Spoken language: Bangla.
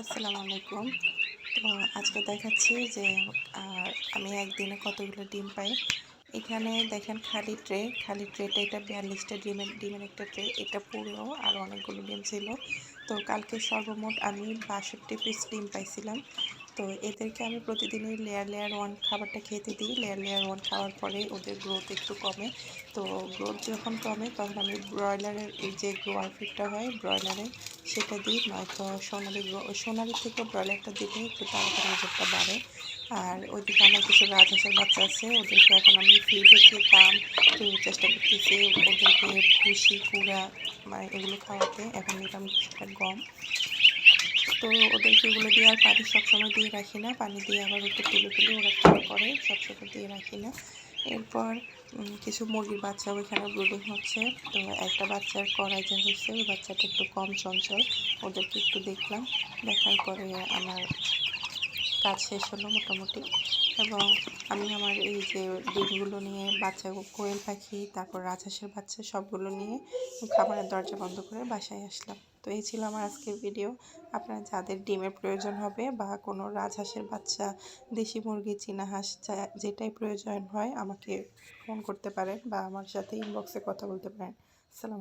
আসসালামু আলাইকুম। তো আজকে দেখাচ্ছি যে আমি একদিনে কতগুলো ডিম পাই। এখানে দেখেন খালি ট্রে, খালি ট্রেটা এটা বিয়াল্লিশটা ডিমের ডিমের একটা ট্রে। এটা পুরো আর অনেকগুলো ডিম ছিল। তো কালকে সর্বমোট আমি বাষট্টি পিস ডিম পাইছিলাম। তো এদেরকে আমি প্রতিদিনই লেয়ার লেয়ার ওয়ান খাবারটা খেতে দিই। লেয়ার লেয়ার ওয়ান খাওয়ার পরে ওদের গ্রোথ একটু কমে। তো গ্রোথ যখন কমে, তখন আমি ব্রয়লারের এই যে গ্রোয়ার ফিডটা হয় ব্রয়লারের সেটা দিই নয়তো সোনালি সোনালি থেকে ব্রয়লারটা দিলে একটু তাড়াতাড়ি ওজনটা বাড়ে। আর ওইদিকে আমার কিছু রাজহাঁসের বাচ্চা আছে, ওদেরকে এখন আমি ফিডের যে দাম তো চেষ্টা করতেছি ওদেরকে ভুসি, কুড়া মানে এগুলো খাওয়াতে, এখন নিলাম কিছুটা গম। তো ওদেরকে এগুলো দিয়ে আর পানি সবসময় দিয়ে রাখি না, পানি দিয়ে আবার একটু তুলে তুলে ওরা খাওয়া করে, সবসময় দিয়ে রাখি না। এরপর কিছু মুরগির বাচ্চা ওইখানে ব্রুডিং হচ্ছে। তো একটা বাচ্চার কড়াই যে হয়েছে, ওই বাচ্চাটা একটু কম চঞ্চল। ওদেরকে একটু দেখলাম, দেখার পরে আমার কাজ শেষ হলো মোটামুটি। এবং আমি আমার এই যে ডিমগুলো নিয়ে বাচ্চা কোয়েল পাখি, তারপর রাজহাঁসের বাচ্চা সবগুলো নিয়ে খাবারের দরজা বন্ধ করে বাসায় আসলাম। তো এই ছিল আমার আজকের ভিডিও আপনারা যাদের ডিমের প্রয়োজন হবে বা কোনো রাজহাঁসের বাচ্চা, দেশি মুরগি, চীনা হাঁস যেটাই প্রয়োজন হয় আমাকে ফোন করতে পারেন বা আমার সাথে ইনবক্সে কথা বলতে পারেন। সালাম